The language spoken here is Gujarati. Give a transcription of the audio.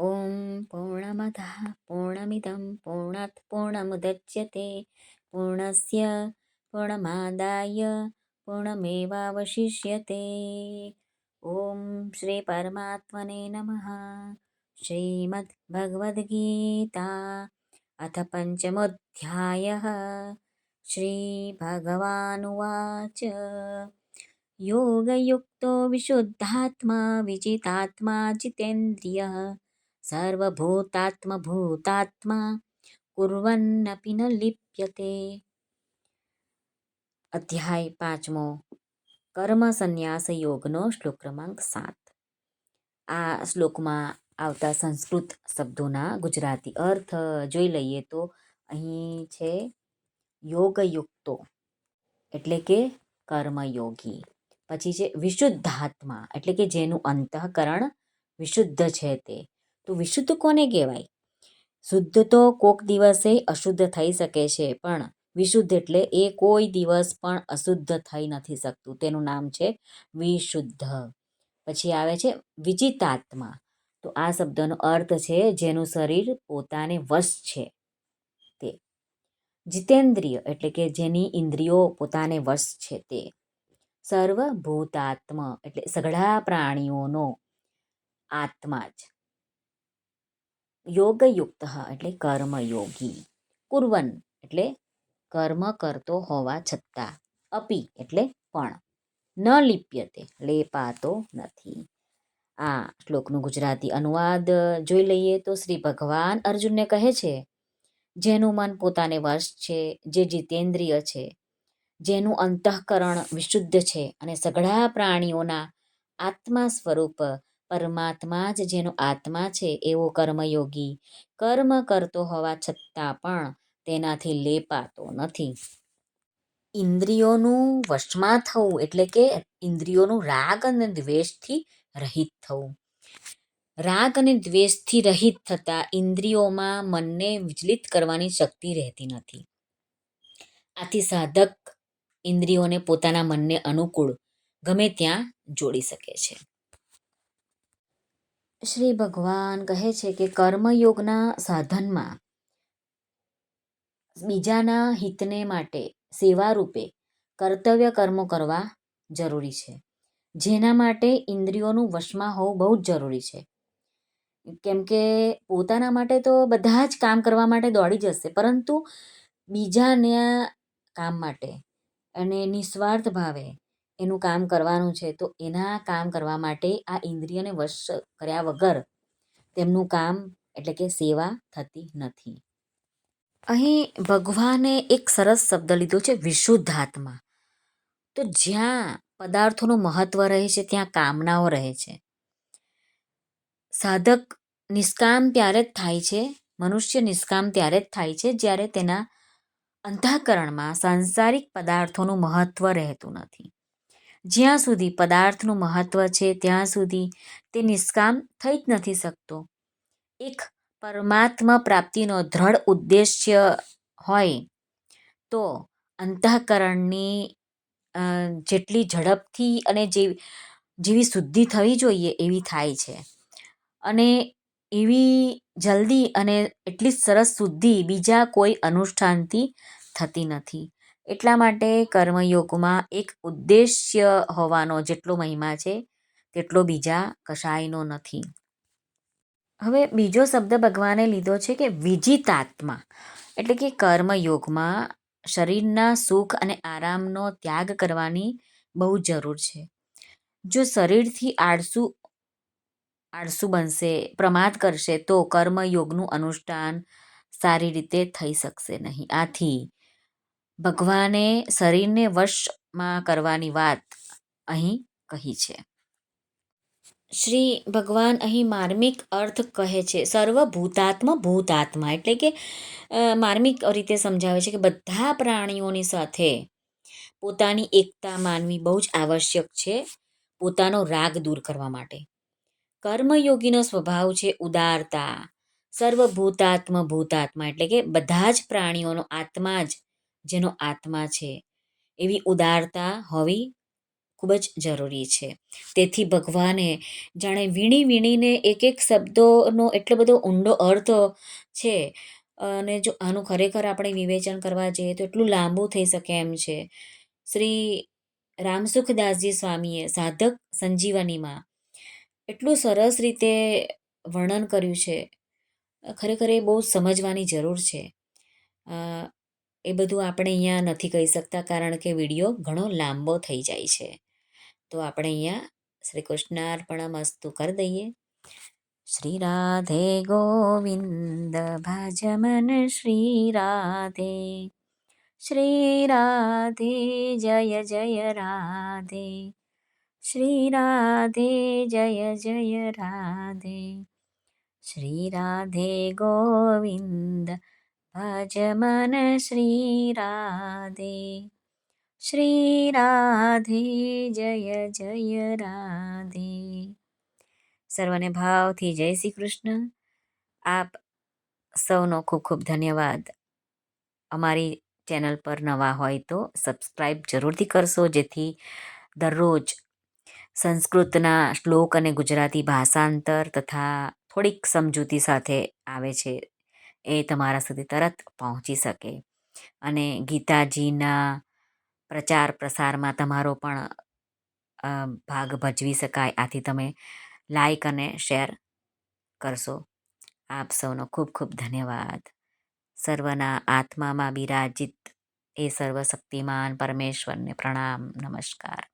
ॐ पूर्णमदः पूर्णमिदं पूर्णात् पूर्णमुदच्यते। पूर्णस्य पूर्णमादाय पूर्णमेवावशिष्यते। ॐ श्रीपरमात्मने नमः। श्रीमद्भगवद्गीता अथ पञ्चमोऽध्यायः। श्रीभगवानुवाच। योगयुक्तो विशुद्धात्मा विजितात्मा जितेन्द्रियः સર્વભૂતાત્મભૂતાત્મા કુર્વન્નપી ન લિપ્યતે અધ્યાય પાંચમો કર્મ સંન્યાસ યોગનો શ્લોક ક્રમાંક સાત આ શ્લોકમાં આવતા સંસ્કૃત શબ્દોના ગુજરાતી અર્થ જોઈ લઈએ તો અહીં છે યોગયુક્તો, એટલે કે કર્મયોગી, પછી છે વિશુદ્ધાત્મા, એટલે કે જેનું અંતઃકરણ વિશુદ્ધ છે તે. તો વિશુદ્ધ કોને કહેવાય? શુદ્ધ તો કોક દિવસે અશુદ્ધ થઈ શકે છે, પણ વિશુદ્ધ એટલે એ કોઈ દિવસ પણ અશુદ્ધ થઈ નથી શકતું. તેનું નામ છે વિશુદ્ધ. પછી આવે છે વિજિતાત્મા તો આ શબ્દનો અર્થ છે જેનું શરીર પોતાને વશ છે. તે જીતેન્દ્રિય એટલે કે જેની ઇન્દ્રિયો પોતાને વશ છે તે. સર્વભૂતાત્મ એટલે સઘળા પ્રાણીઓનો આત્મા જ. યોગયુક્ત એટલે કર્મયોગી. કુર્વન એટલે કર્મ કરતો હોવા છતાં. અપી એટલે પણ. ન લિપ્યતે, લેપાતો નથી. આ શ્લોકનું ગુજરાતી અનુવાદ જોઈ લઈએ તો શ્રી ભગવાન અર્જુનને કહે છે, જેનું મન પોતાને વશ છે, જે જીતેન્દ્રિય છે, જેનું અંતઃકરણ વિશુદ્ધ છે અને સઘળા પ્રાણીઓના આત્મા સ્વરૂપ પરમાત્મા જ જેનો આત્મા છે એવો કર્મયોગી. કર્મ કરતો હોવા છતાં પણ તેનાથી લેપાતો નથી. ઇન્દ્રિયોનું વશમાં થવું એટલે કે ઇન્દ્રિયોનું રાગ અને દ્વેષથી રહિત થવું. રાગ અને દ્વેષથી રહિત થતાં ઇન્દ્રિયોમાં મનને વિચલિત કરવાની શક્તિ રહેતી નથી. આથી સાધક ઇન્દ્રિયોને પોતાના મનને અનુકૂળ ગમે ત્યાં જોડી શકે છે. શ્રી ભગવાન કહે છે કે કર્મયોગના સાધનમાં બીજાના હિતને માટે સેવા રૂપે કર્તવ્ય કર્મો કરવા જરૂરી છે. જેના માટે ઇન્દ્રિયોનું વશમાં હોવું બહુ જ જરૂરી છે. કેમ કે પોતાના માટે તો બધા જ કામ કરવા માટે દોડી જશે, પરંતુ બીજાના કામ માટે અને નિસ્વાર્થ ભાવે એનું કામ કરવાનું છે, તો એના કામ કરવા માટે આ ઇન્દ્રિયને વશ કર્યા વગર તેમનું કામ એટલે કે સેવા થતી નથી. અહીં ભગવાને એક સરસ શબ્દ લીધો છે વિશુદ્ધ આત્મા તો જ્યાં પદાર્થોનું મહત્વ રહે છે, ત્યાં કામનાઓ રહે છે. સાધક નિષ્કામ ત્યારે જ થાય છે, મનુષ્ય નિષ્કામ ત્યારે જ થાય છે, જ્યારે તેના અંતઃકરણમાં સાંસારિક પદાર્થોનું મહત્વ રહેતું નથી. જ્યાં સુધી પદાર્થનું મહત્વ છે, ત્યાં સુધી તે નિષ્કામ થઈ જ નથી શકતો. એક પરમાત્મા પ્રાપ્તિનો દ્રઢ ઉદ્દેશ્ય હોય તો અંતઃકરણની જેટલી ઝડપથી અને જે, જેવી શુદ્ધિ થવી જોઈએ એવી થાય છે. અને એવી જલ્દી અને એટલી સરસ શુદ્ધિ બીજા કોઈ અનુષ્ઠાનથી થતી નથી. એટલા માટે કર્મયોગમાં એક ઉદ્દેશ્ય હોવાનો જેટલો મહિમા છે, તેટલો બીજા કશાયનો નથી. હવે બીજો શબ્દ ભગવાને લીધો છે કે વિજિતાત્મા, એટલે કે કર્મયોગમાં શરીરના સુખ અને આરામનો ત્યાગ કરવાની બહુ જરૂર છે. જો શરીરથી આળસુ આળસુ બનશે, પ્રમાદ કરશે, તો કર્મયોગનું અનુષ્ઠાન સારી રીતે થઈ શકશે નહીં. આથી ભગવાને શરીરને વશમાં કરવાની વાત અહીં કહી છે. શ્રી ભગવાન અહીં માર્મિક અર્થ કહે છે. સર્વભૂતાત્મ ભૂતાત્મા એટલે કે માર્મિક રીતે સમજાવે છે કે બધા પ્રાણીઓની સાથે પોતાની એકતા માનવી બહુ જ આવશ્યક છે પોતાનો રાગ દૂર કરવા માટે. કર્મયોગીનો સ્વભાવ છે ઉદારતા. સર્વભૂતાત્મ ભૂતાત્મા એટલે કે બધા જ પ્રાણીઓનો આત્મા જ જેનો આત્મા છે, એવી ઉદારતા હોવી ખૂબ જ જરૂરી છે. તેથી ભગવાને જાણે વીણી વીણીને એક એક શબ્દોનો એટલો બધો ઊંડો અર્થ છે, અને જો આનું ખરેખર આપણે વિવેચન કરવા જઈએ તો એટલું લાંબુ થઈ શકે એમ છે. શ્રી રામસુખદાસજી સ્વામીએ સાધક સંજીવનીમાં એટલું સરસ રીતે વર્ણન કર્યું છે. ખરેખર એ બહુ સમજવાની જરૂર છે. એ બધું આપણે અહીંયા નથી કહી શકતા કારણ કે વીડિયો ઘણો લાંબો થઈ જાય છે. તો આપણે અહીંયા શ્રી કૃષ્ણાર્પણમસ્તુ કરી દઈએ. શ્રી રાધે ગોવિંદ ભજમન શ્રી રાધે. શ્રી રાધે, જય જય, રાધે. શ્રી રાધે, જય જય, રાધે. શ્રી રાધે ગોવિંદ ભજ મન શ્રી રાધે શ્રી રાધે જય જય રાધે સર્વને ભાવથી જય શ્રી કૃષ્ણ. આપ સૌનો ખૂબ ખૂબ ધન્યવાદ. અમારી ચેનલ પર નવા હોય તો સબસ્ક્રાઈબ જરૂરથી કરશો, જેથી દરરોજ સંસ્કૃતના શ્લોક અને ગુજરાતી ભાષાંતર તથા થોડીક સમજૂતી સાથે આવે છે. એ તમારા સુધી તરત પહોંચી શકે. અને ગીતાજીના પ્રચાર પ્રસારમાં તમારો પણ ભાગ ભજવી શકાય. આથી તમે લાઈક અને શેર કરશો. આપ સૌનો ખૂબ ખૂબ ધન્યવાદ. સર્વના આત્મામાં બિરાજિત એ સર્વશક્તિમાન પરમેશ્વરને પ્રણામ. નમસ્કાર.